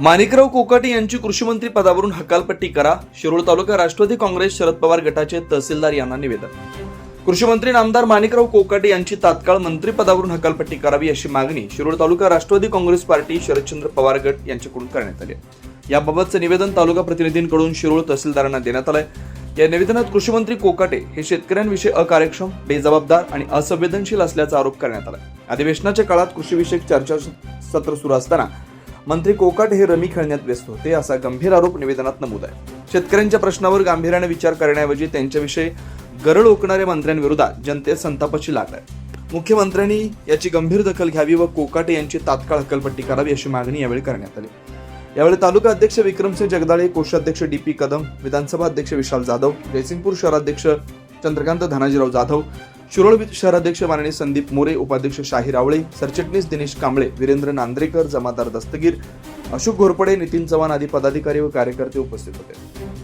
माणिकराव कोकाटे यांची कृषीमंत्री पदावरून हकालपट्टी करा. शिरोळ तालुका राष्ट्रवादी काँग्रेस शरद पवार गटाचे तहसीलदार यांना निवेदन. कृषीमंत्री नामदार माणिकराव कोकाटे यांची तात्काळ मंत्रीपदावरून हकालपट्टी करावी अशी मागणी शिरोळ तालुका राष्ट्रवादी काँग्रेस पार्टी शरदचंद्र पवार गट यांच्याकडून करण्यात आली याबाबतचं निवेदन तालुका प्रतिनिधींकडून शिरोळ तहसीलदारांना देण्यात आलंय. या निवेदनात कृषीमंत्री कोकाटे हे शेतकऱ्यांविषयी अकार्यक्षम बेजबाबदार आणि असंवेदनशील असल्याचा आरोप करण्यात आला अधिवेशनाच्या काळात कृषीविषयक चर्चा सत्र सुरू असताना मंत्री कोकाट हे रमी खेळण्यात व्यस्त होते असा गंभीर आरोप निवेदनात नमूद आहे. शेतकऱ्यांच्या प्रश्नावर गांभीर्याने विचार करण्याऐवजी त्यांच्याविषयी गरळ ओकणाऱ्या मंत्र्यांविरोधात जनतेत संतापाची लाट आहे. मुख्यमंत्र्यांनी याची गंभीर दखल घ्यावी व कोकाटे यांची तात्काळ हकलपट्टी करावी अशी मागणी यावेळी करण्यात आली. यावेळी तालुका अध्यक्ष विक्रमसिंह जगदाळे कोषाध्यक्ष डी पी कदम विधानसभा अध्यक्ष विशाल जाधव जयसिंगपूर शहराध्यक्ष चंद्रकांत धनाजीराव जाधव शिरोळ शहराध्यक्ष माननीय संदीप मोरे उपाध्यक्ष शाही रावळे सरचिटणीस दिनेश कांबळे वीरेंद्र नांद्रेकर जमादार दस्तगीर अशोक घोरपडे नितीन चव्हाण आदी पदाधिकारी व कार्यकर्ते उपस्थित होते.